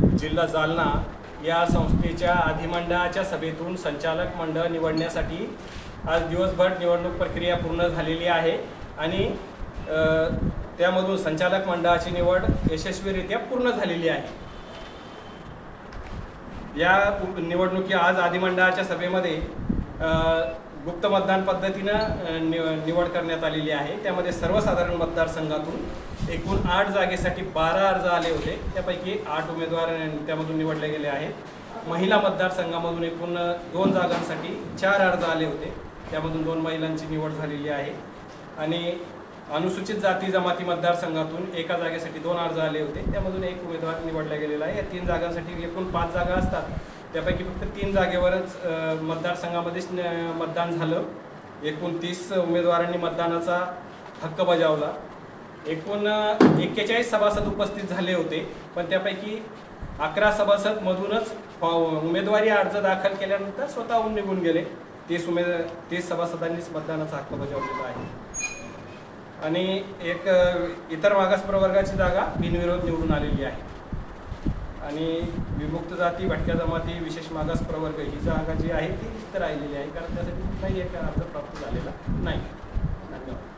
जिल्हा जालना या संस्थेच्या अधिमंडळाच्या सभेतून संचालक मंडळ निवडण्यासाठी आज दिवसभर निवडणूक प्रक्रिया पूर्ण झालेली आहे आणि त्यामधून संचालक मंडळाची निवड यशस्वीरित्या पूर्ण झालेली आहे. या निवडणुकी आज अधिमंडळाच्या सभेमध्ये गुप्त मतदान पद्धतीनं निव नि- निवड करण्यात आलेली आहे. त्यामध्ये सर्वसाधारण मतदारसंघातून एकूण आठ जागेसाठी बारा अर्ज आले होते. त्यापैकी आठ उमेदवार त्यामधून निवडले गेले आहेत. महिला मतदारसंघामधून एकूण दोन जागांसाठी चार अर्ज आले होते. त्यामधून दोन महिलांची निवड झालेली आहे. आणि अनुसूचित जाती जमाती मतदारसंघातून एका जागेसाठी दोन अर्ज आले होते. त्यामधून एक उमेदवार निवडला गेलेला आहे. या तीन जागांसाठी एकूण पाच जागा असतात. त्यापैकी फक्त तीन जागेवरच मतदारसंघामध्येच मतदान झालं. एकूण तीस उमेदवारांनी मतदानाचा हक्क बजावला. एकूण एक्केचाळीस सभासद उपस्थित झाले होते पण त्यापैकी अकरा सभासदमधूनच उमेदवारी अर्ज दाखल केल्यानंतर स्वतःहून निघून गेले. तीस उमेद तीस सभासदांनीच मतदानाचा हक्क बजावलेला आहे. आणि एक इतर मागास प्रवर्गाची जागा बिनविरोध निवडून आलेली आहे. आणि विमुक्त जाती भटक्या जमाती विशेष मागास प्रवर्ग ही जागा जी आहे ती रिक्त राहिलेली आहे. कारण त्यासाठी कुठलाही एक अर्ज प्राप्त झालेला नाही. धन्यवाद.